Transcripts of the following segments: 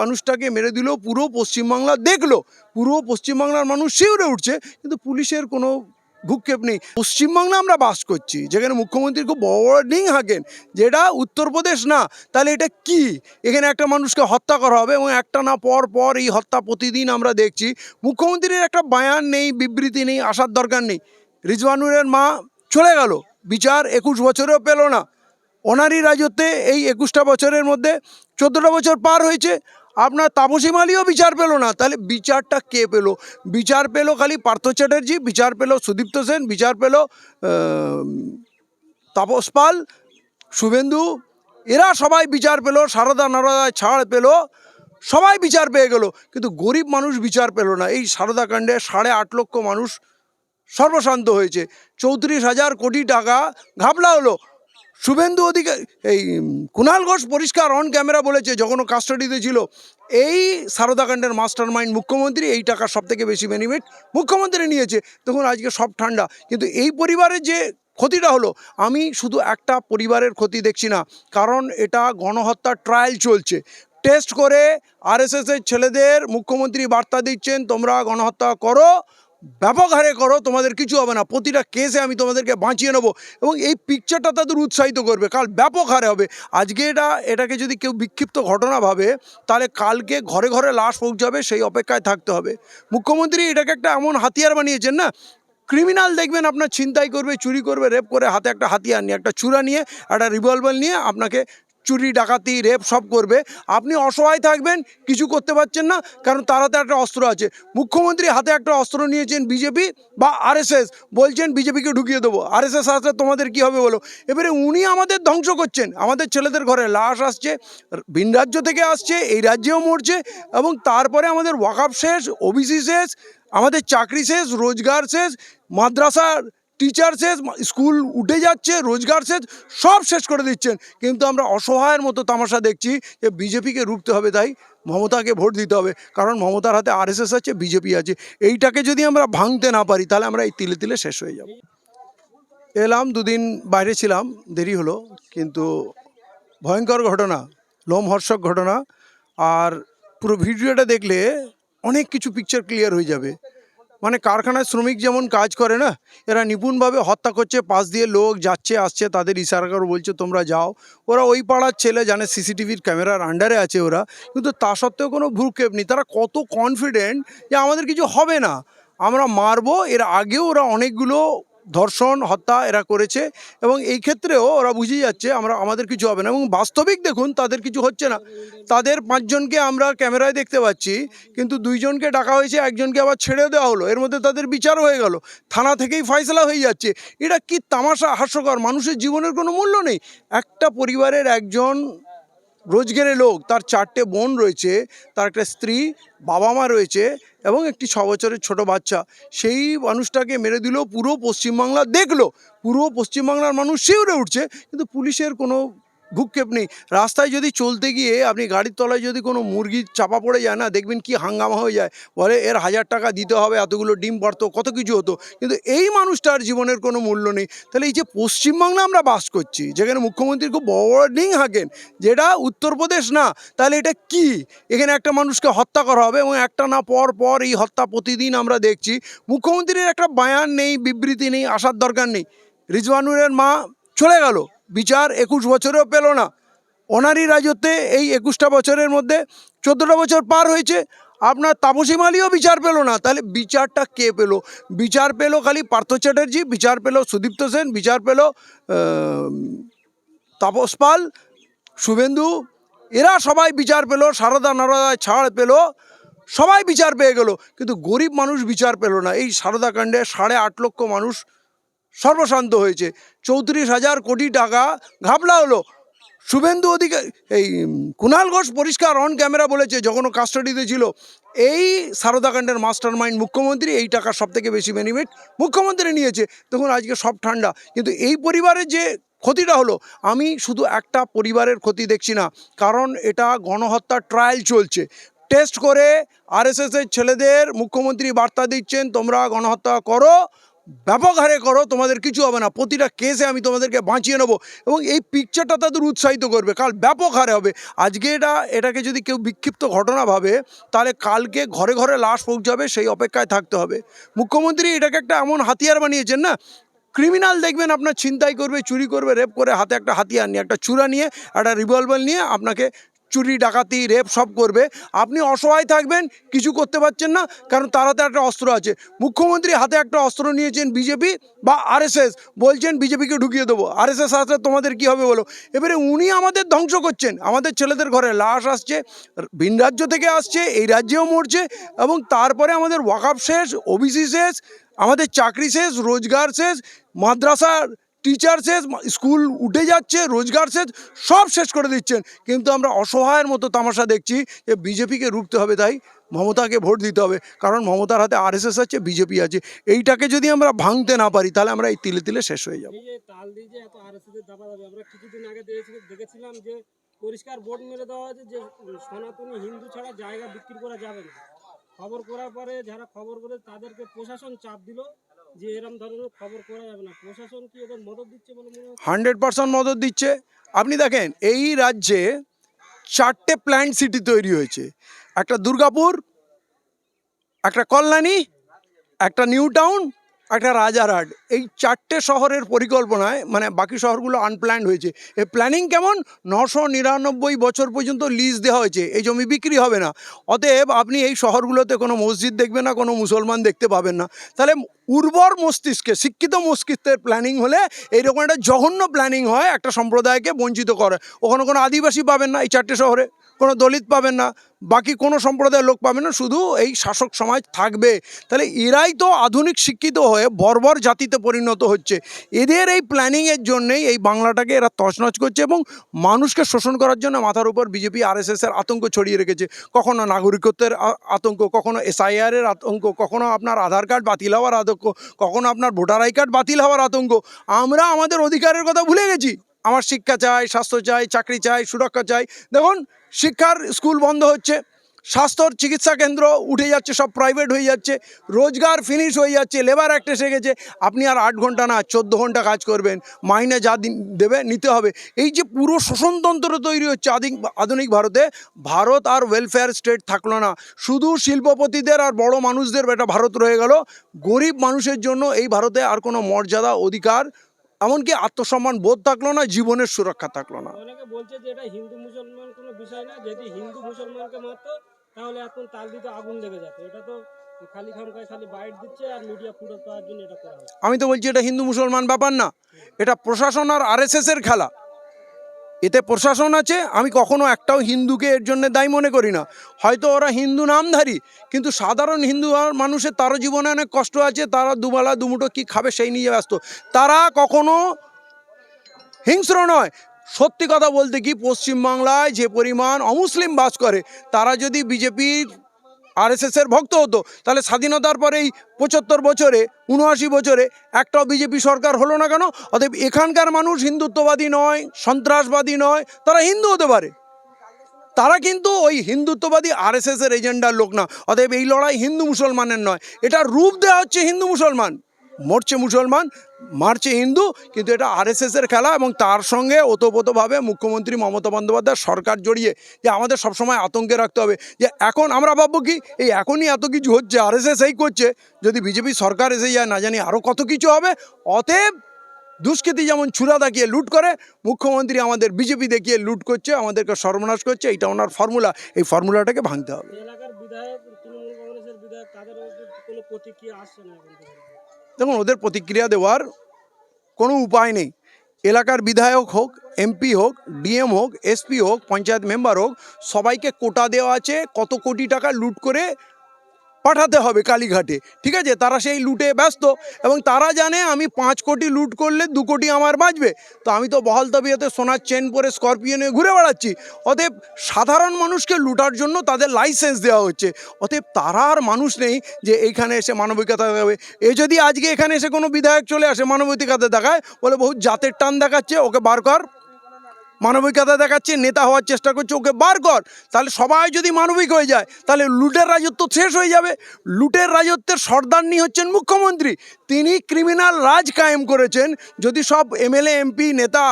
মানুষটাকে মেরে দিল, পুরো পশ্চিমবাংলা দেখল। পুরো পশ্চিমবাংলার মানুষ শিউরে উঠছে, কিন্তু পুলিশের কোনো ভূক্ষেপ নেই। পশ্চিমবাংলা আমরা বাস করছি, যেখানে মুখ্যমন্ত্রী খুব বড় বড় ডিং হাঁকেন যেটা উত্তরপ্রদেশ না, তাহলে এটা কি? এখানে একটা মানুষকে হত্যা করা হবে এবং একটা না পর পর এই হত্যা প্রতিদিন আমরা দেখছি। মুখ্যমন্ত্রীর একটা বায়ান নেই, বিবৃতি নেই, আসার দরকার নেই। রিজওয়ানুরের মা চলে গেল, বিচার একুশ বছরেও পেল না। ওনারই রাজত্বে এই একুশটা বছরের মধ্যে চোদ্দোটা বছর পার হয়েছে আপনার তাপসী মালিও বিচার পেল না, তাহলে বিচারটা কে পেল? বিচার পেল খালি পার্থ চ্যাটার্জি, বিচার পেল সুদীপ্ত সেন, বিচার পেল তাপস পাল, শুভেন্দু, এরা সবাই বিচার পেল, সারদা নারদায় ছাড় পেল, সবাই বিচার পেয়ে গেল, কিন্তু গরিব মানুষ বিচার পেল না। এই সারদা কাণ্ডে সাড়ে আট লক্ষ মানুষ সর্বশান্ত হয়েছে। চৌত্রিশ হাজার কোটি টাকা ঘাবলা হলো। শুভেন্দু অধিকার এই কুণাল ঘোষ পরিষ্কার অন ক্যামেরা বলেছে যখন কাস্টাডিতে ছিল। এই সারদাকাণ্ডের মাস্টার মাইন্ড মুখ্যমন্ত্রী এই টাকা সব থেকে বেশি বেনিফিট মুখ্যমন্ত্রী নিয়েছে। তখন আজকে সব ঠান্ডা। কিন্তু এই পরিবারের যে ক্ষতিটা হলো, আমি শুধু একটা পরিবারের ক্ষতি দেখছি না, কারণ এটা গণহত্যার ট্রায়াল চলছে। টেস্ট করে আরএসএসের ছেলেদের মুখ্যমন্ত্রী বার্তা দিচ্ছেন, তোমরা গণহত্যা করো ব্যাপক হারে করো, তোমাদের কিছু হবে না। প্রতিটা কেসে আমি তোমাদেরকে বাঁচিয়ে নেব এবং এই পিকচারটা তাদের উৎসাহিত করবে। কাল ব্যাপক হারে হবে। আজকে এটা, এটাকে যদি কেউ বিক্ষিপ্ত ঘটনা ভাবে, তাহলে কালকে ঘরে ঘরে লাশ পৌঁছাবে, সেই অপেক্ষায় থাকতে হবে। মুখ্যমন্ত্রী এটাকে একটা এমন হাতিয়ার বানিয়েছেন না? ক্রিমিনাল দেখবেন আপনার ছিনতাই করবে, চুরি করবে রেপ করে হাতে একটা হাতিয়ার নিয়ে, একটা চূড়া নিয়ে, একটা রিভলভার নিয়ে আপনাকে চুরি, ডাকাতি, রেপ সব করবে। আপনি অসহায় থাকবেন, কিছু করতে পারছেন না, কারণ তার হাতে একটা অস্ত্র আছে। মুখ্যমন্ত্রী হাতে একটা অস্ত্র নিয়েছেন বিজেপি বা আরএসএস। বলছেন, বিজেপিকে ঢুকিয়ে দেবো। আরএসএস আসলে তোমাদের কি হবে বলো? এবারে উনি আমাদের ধ্বংস করছেন। আমাদের ছেলেদের ঘরে লাশ আসছে, ভিন রাজ্য থেকে আসছে, এই রাজ্যেও মরছে, এবং তারপরে আমাদের ওয়াকআপ শেষ, ওবিসি শেষ, আমাদের চাকরি শেষ, রোজগার শেষ, মাদ্রাসার টিচার শেষ স্কুল উঠে যাচ্ছে, রোজগার শেষ, সব শেষ করে দিচ্ছেন। কিন্তু আমরা অসহায়ের মতো তামাশা দেখছি যে বিজেপিকে রুখতে হবে তাই মমতাকে ভোট দিতে হবে। কারণ মমতার হাতে আরএসএস আছে, বিজেপি আছে। এইটাকে যদি আমরা ভাঙতে না পারি, তাহলে আমরা এই তিলে তিলে শেষ হয়ে যাব। এলাম, দুদিন বাইরে ছিলাম, দেরি হলো, কিন্তু ভয়ঙ্কর ঘটনা, লোমহর্ষক ঘটনা। আর পুরো ভিডিওটা দেখলে অনেক কিছু পিকচার ক্লিয়ার হয়ে যাবে। মানে কারখানায় শ্রমিক যেমন কাজ করে না, এরা নিপুণভাবে হত্যা করছে, পাশ দিয়ে লোক যাচ্ছে, আসছে, তাদের ইশারা করে বলছে, তোমরা যাও। ওরা ওই পাড়ার ছেলে জানে সিসিটিভির ক্যামেরার আন্ডারে আছে ওরা, কিন্তু তা সত্ত্বেও কোনো ভ্রুক্ষেপ নেই। তারা কত কনফিডেন্ট যে আমাদের কিছু হবে না। আমরা মারবো, এর আগেও ওরা অনেকগুলো ধর্ষণ, হত্যা এরা করেছে এবং এই ক্ষেত্রেও ওরা বুঝে যাচ্ছে আমরা, আমাদের কিছু হবে না। এবং বাস্তবিক দেখুন, তাদের কিছু হচ্ছে না। তাদের পাঁচজনকে আমরা ক্যামেরায় দেখতে পাচ্ছি, কিন্তু দুইজনকে ডাকা হয়েছে, একজনকে আবার ছেড়ে দেওয়া হলো। এর মধ্যে তাদের বিচার হয়ে গেল। থানা থেকেই ফয়সলা হয়ে যাচ্ছে। এটা কি তামাশা হাস্যকর? মানুষের জীবনের কোনো মূল্য নেই। একটা পরিবারের একজন রোজগারের লোক, তার চারটে বোন রয়েছে, তার একটা স্ত্রী বাবা মা রয়েছে এবং একটি ছ বছরের ছোটো বাচ্চা। সেই মানুষটাকে মেরে দিল, পুরো পশ্চিমবাংলা দেখল। পুরো পশ্চিমবাংলার মানুষ শিউরে উঠছে, কিন্তু পুলিশের কোনো ভূক্ষেপ নেই। রাস্তায় যদি চলতে গিয়ে আপনি গাড়ির তলায় যদি কোনো মুরগি চাপা পড়ে যায় না, দেখবেন কি হাঙ্গামা হয়ে যায়। বলে এর হাজার টাকা দিতে হবে, এতগুলো ডিম পারতো, কত কিছু হতো। কিন্তু এই মানুষটার জীবনের কোনো মূল্য নেই। তাহলে এই যে পশ্চিমবাংলা আমরা বাস করছি, যেখানে মুখ্যমন্ত্রী খুব বড় ডিং হাঁকেন, যেটা উত্তরপ্রদেশ না, তাহলে এটা কি? এখানে একটা মানুষকে হত্যা করা হবে এবং একটা না পর পর এই হত্যা প্রতিদিন আমরা দেখছি। মুখ্যমন্ত্রীর একটা বায়ান নেই, বিবৃতি নেই, আসার দরকার নেই। রিজওয়ানুরের মা চলে গেল। বিচার একুশ বছরেও পেল না। ওনারই রাজত্বে এই একুশটা বছরের মধ্যে চোদ্দোটা বছর পার হয়েছে। আপনার তাপসী মালিও বিচার পেল না। তাহলে বিচারটা কে পেল? বিচার পেল খালি পার্থ চ্যাটার্জি, বিচার পেল সুদীপ্ত সেন, বিচার পেল তাপস পাল, শুভেন্দু। এরা সবাই বিচার পেল, সারদা নারদা ছাড় পেল, সবাই বিচার পেয়ে গেল। কিন্তু গরিব মানুষ বিচার পেল না। এই সারদা কাণ্ডে সাড়ে আট লক্ষ মানুষ সর্বশান্ত হয়েছে। চৌত্রিশ হাজার কোটি টাকা ঘাপলা হলো। শুভেন্দু অধিকার, এই কুণাল ঘোষ পরিষ্কার অন ক্যামেরা বলেছে যখন কাস্টাডিতে ছিল। এই সারদাকাণ্ডের মাস্টার মাইন্ড মুখ্যমন্ত্রী এই টাকা সব থেকে বেশি বেনিফিট মুখ্যমন্ত্রী নিয়েছে। তখন আজকে সব ঠান্ডা। কিন্তু এই পরিবারের যে ক্ষতিটা হলো, আমি শুধু একটা পরিবারের ক্ষতি দেখছি না, কারণ এটা গণহত্যার ট্রায়াল চলছে। টেস্ট করে আরএসএসের ছেলেদের মুখ্যমন্ত্রী বার্তা দিচ্ছেন, তোমরা গণহত্যা করো। ব্যাপক হারে করো, তোমাদের কিছু হবে না। প্রতিটা কেসে আমি তোমাদেরকে বাঁচিয়ে নেব এবং এই পিকচারটা তাদের উৎসাহিত করবে, কাল ব্যাপক হারে হবে। আজকে এটা, এটাকে যদি কেউ বিক্ষিপ্ত ঘটনা ভাবে, তাহলে কালকে ঘরে ঘরে লাশ পৌঁছাবে, সেই অপেক্ষায় থাকতে হবে। মুখ্যমন্ত্রী এটাকে একটা এমন হাতিয়ার বানিয়েছেন না? ক্রিমিনাল দেখবেন আপনার ছিনতাই করবে, চুরি করবে রেপ করে হাতে একটা হাতিয়ার নিয়ে, একটা চূড়া নিয়ে, একটা রিভলভার নিয়ে আপনাকে চুরি, ডাকাতি রেপ সব করবে। আপনি অসহায় থাকবেন, কিছু করতে পারছেন না, কারণ তার হাতে একটা অস্ত্র আছে। মুখ্যমন্ত্রী হাতে একটা অস্ত্র নিয়েছেন বিজেপি বা আরএসএস বলছেন বিজেপিকে ঢুকিয়ে দেবো। আরএসএস আসলে তোমাদের কি হবে বলো? এবারে উনি আমাদের ধ্বংস করছেন। আমাদের ছেলেদের ঘরে লাশ আসছে, ভিন রাজ্য থেকে আসছে, এই রাজ্যেও মরছে, এবং তারপরে আমাদের ওয়াকআপ শেষ ওবিসি শেষ, আমাদের চাকরি শেষ, রোজগার শেষ মাদ্রাসার টিচার শেষ স্কুল উঠে যাচ্ছে, রোজগার শেষ, সব শেষ করে দিচ্ছেন। কিন্তু আমরা অসহায়ের মতো তামাশা দেখছি যে বিজেপিকে রুখতে হবে তাই মমতাকে ভোট দিতে হবে। কারণ মমতার হাতে আরএসএস আছে বিজেপি আছে। এইটাকে যদি আমরা ভাঙতে না পারি, তাহলে আমরা এই তিলে তিলে শেষ হয়ে যাব। পরিষ্কার খবর করার পরে যারা খবর করে তাদেরকে প্রশাসন চাপ দিল। হান্ড্রেড পার্সেন্ট মদত দিচ্ছে। আপনি দেখেন, এই রাজ্যে চারটে প্ল্যান্ট সিটি তৈরি হয়েছে। একটা দুর্গাপুর, একটা কল্যাণী, একটা নিউ টাউন একটা রাজারহাট। এই চারটে শহরের পরিকল্পনায় মানে বাকি শহরগুলো আনপ্ল্যান্ড হয়েছে। এই প্ল্যানিং কেমন? নশো নিরানব্বই বছর পর্যন্ত লিজ দেওয়া হয়েছে। এই জমি বিক্রি হবে না। অতএব আপনি এই শহরগুলোতে কোনো মসজিদ দেখবেন না, কোনো মুসলমান দেখতে পাবেন না। তাহলে উর্বর মস্তিষ্কে, শিক্ষিত মস্তিষ্কের প্ল্যানিং হলে এইরকম একটা জঘন্য প্ল্যানিং হয় একটা সম্প্রদায়কে বঞ্চিত করে। ওখানে কোনো আদিবাসী পাবেন না এই চারটে শহরে। কোনো দলিত পাবেন না, বাকি কোনো সম্প্রদায়ের লোক পাবেন না, শুধু এই শাসক সমাজ থাকবে। তাহলে এরাই তো আধুনিক শিক্ষিত হয়ে বর্বর জাতিতে পরিণত হচ্ছে। এদের এই প্ল্যানিংয়ের জন্যেই এই বাংলাটাকে এরা তছনছ করছে এবং মানুষকে শোষণ করার জন্য মাথার উপর বিজেপি আরএসএসের আতঙ্ক ছড়িয়ে রেখেছে। কখনো নাগরিকত্বের আতঙ্ক, কখনো এসআইআরের আতঙ্ক, কখনো আপনার আধার কার্ড বাতিল হওয়ার আতঙ্ক, কখনো আপনার ভোটার আই কার্ড বাতিল হওয়ার আতঙ্ক। আমরা আমাদের অধিকারের কথা ভুলে গেছি। আমার শিক্ষা চাই, স্বাস্থ্য চাই, চাকরি চাই, সুরক্ষা চাই। দেখুন, শিক্ষার স্কুল বন্ধ হচ্ছে, স্বাস্থ্যর চিকিৎসা কেন্দ্র উঠে যাচ্ছে, সব প্রাইভেট হয়ে যাচ্ছে, রোজগার ফিনিশ হয়ে যাচ্ছে লেবার অ্যাক্ট এসে গেছে। আপনি আর আট ঘণ্টা না, চোদ্দ ঘণ্টা কাজ করবেন, মাইনে যা দেবে, নিতে হবে। এই যে পুরো শোষণতন্ত্র তৈরি হচ্ছে, আদিক, আধুনিক ভারতে, ভারত আর ওয়েলফেয়ার স্টেট থাকল না। শুধু শিল্পপতিদের আর বড় মানুষদের এটা ভারত রয়ে গেল। গরিব মানুষের জন্য এই ভারতে আর কোনো মর্যাদা, অধিকার এমনকি আত্মসম্মান বোধ থাকল না জীবনের সুরক্ষা থাকল না। অনেকে বলছে যে এটা হিন্দু মুসলমান কোনো বিষয় না যদি হিন্দু মুসলমানকে মারতো তাহলে এখন তাল দিতে আগুন লেগে যেত এটা তো আর আমি তো বলছি এটা হিন্দু মুসলমান ব্যাপার না এটা প্রশাসন আর আরএসএস এর খেলা। এতে প্রশাসন আছে, আমি কখনো একটাও হিন্দুকে এর জন্য দায়ী মনে করি না। হয়তো ওরা হিন্দু নামধারী, কিন্তু সাধারণ হিন্দু মানুষের তারও জীবনে অনেক কষ্ট আছে, তারা দুবেলা দুমুটো কি খাবে সেই নিয়ে ব্যস্ত। তারা কখনো হিংস্র নয়। সত্যি কথা বলতে কি, পশ্চিমবাংলায় যে পরিমাণ অমুসলিম বাস করে, তারা যদি বিজেপির আরএসএসের ভক্ত হতো। তাহলে স্বাধীনতার পরে এই পঁচাত্তর বছরে, উনআশি বছরে একটাও বিজেপি সরকার হলো না কেন? অতএব এখানকার মানুষ হিন্দুত্ববাদী নয়, সন্ত্রাসবাদী নয়, তারা হিন্দু হতে পারে। তারা কিন্তু ওই হিন্দুত্ববাদী আরএসএসের এজেন্ডার লোক না। অতএব এই লড়াই হিন্দু মুসলমানের নয়। এটা রূপ দেওয়া হচ্ছে হিন্দু মুসলমান। মরছে মুসলমান, মারছে হিন্দু, কিন্তু এটা আরএসএসের খেলা এবং তার সঙ্গে ওতপ্রোতভাবে মুখ্যমন্ত্রী মমতা বন্দ্যোপাধ্যায় সরকার জড়িয়ে যে আমাদের সবসময় আতঙ্কে রাখতে হবে। যে এখন আমরা ভাববো কি, এই এখনই এত কিছু হচ্ছে আরএসএস এই করছে, যদি বিজেপি সরকার এসে যায়, না জানি আরও কত কিছু হবে। অতএব দুষ্কৃতী যেমন ছুরা দেখিয়ে লুট করে, মুখ্যমন্ত্রী আমাদের বিজেপি দেখিয়ে লুট করছে, আমাদেরকে সর্বনাশ করছে, এইটা ওনার ফর্মুলা। এই ফর্মুলাটাকে ভাঙতে হবে। দেখুন, ওদের প্রতিক্রিয়া দেওয়ার কোনো উপায় নেই। এলাকার বিধায়ক হোক, এমপি হোক, ডিএম হোক, এসপি হোক, পঞ্চায়েত মেম্বার হোক, সবাইকে কোটা দেওয়া আছে, কত কোটি টাকা লুট করে পাঠাতে হবে কালীঘাটে। ঠিক আছে? তারা সেই লুটে ব্যস্ত এবং তারা জানে আমি পাঁচ কোটি লুট করলে দু কোটি আমার বাঁচবে। তো আমি তো বহাল তবিয়তে সোনার চেন পরে স্করপিও ঘুরে বেড়াচ্ছি। অতএব সাধারণ মানুষকে লুটার জন্য তাদের লাইসেন্স দেওয়া হচ্ছে। অতএব তারা আর মানুষ নেই যে এইখানে এসে মানবিকতা দেখাবে। এ যদি আজকে এখানে এসে কোনো বিধায়ক চলে আসে মানবিকতা দেখায়, বলে বহু জাতের টান দেখাচ্ছে, ওকে বার কর। মানবিকতা দেখাচ্ছে, নেতা হওয়ার চেষ্টা করছে, ওকে বার কর। তাহলে সবাই যদি মানবিক হয়ে যায়, তাহলে লুটের রাজত্ব শেষ হয়ে যাবে। লুটের রাজত্বের সর্দারনি হচ্ছেন মুখ্যমন্ত্রী। তিনি ক্রিমিনাল রাজ কায়েম করেছেন। যদি সব এমএলএ, এমপি, নেতা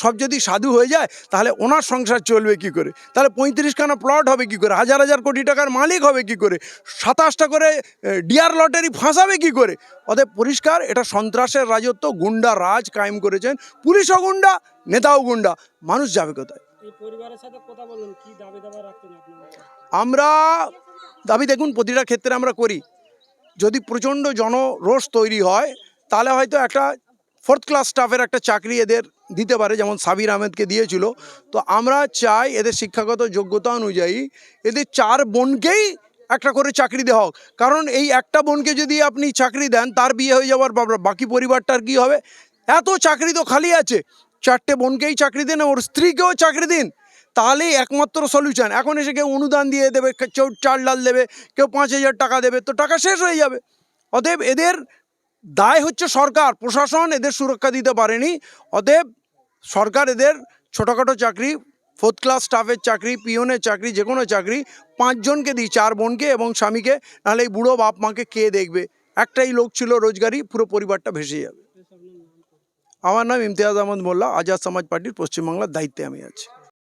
সব যদি সাধু হয়ে যায় তাহলে ওনার সংসার চলবে কি করে? তাহলে পঁয়ত্রিশখানা প্লট হবে কি করে? হাজার হাজার কোটি টাকার মালিক হবে কি করে? সাতাশটা করে ডিয়ার লটারি ফাঁসাবে কি করে? অতএব পরিষ্কার এটা সন্ত্রাসের রাজত্ব গুন্ডা রাজ কায়েম করেছেন। পুলিশও গুন্ডা নেতাও গুন্ডা। মানুষ যাবে কোথায়? আমরা দাবি দেখুন প্রতিটা ক্ষেত্রে আমরা করি। যদি প্রচণ্ড জনরোষ তৈরি হয় তাহলে হয়তো একটা ফোর্থ ক্লাস স্টাফের একটা চাকরি এদের দিতে পারে, যেমন সাবির আহমেদকে দিয়েছিল। তো আমরা চাই এদের শিক্ষাগত যোগ্যতা অনুযায়ী এদের চার বোনকেই একটা করে চাকরি দেওয়া হোক। কারণ এই একটা বোনকে যদি আপনি চাকরি দেন, তার বিয়ে হয়ে যাওয়ার বাকি পরিবারটার কি হবে? এত চাকরি তো খালি আছে। চারটে বোনকেই চাকরি দিন, ওর স্ত্রীকেও চাকরি দিন। তাহলেই একমাত্র সলিউশন এখন এসে কেউ অনুদান দিয়ে দেবে, কেউ চার ডাল দেবে, কেউ পাঁচ হাজার টাকা দেবে, তো টাকা শেষ হয়ে যাবে। অতএব এদের দায় হচ্ছে সরকার। প্রশাসন এদের সুরক্ষা দিতে পারেনি। অতএব সরকার এদের ছোটোখাটো চাকরি ফোর্থ ক্লাস স্টাফের চাকরি পিওনের চাকরি, যে কোনো চাকরি, পাঁচজনকে দিই, চার বোনকে এবং স্বামীকে, নাহলে এই বুড়ো বাপ মাকে কে দেখবে? একটাই লোক ছিল রোজগারি, পুরো পরিবারটা ভেসে যাবে। আমার নাম ইমতিয়াজ আহমদ মোল্লা, আজাদ সমাজ পার্টির পশ্চিমবাংলার দায়িত্বে আমি আছি।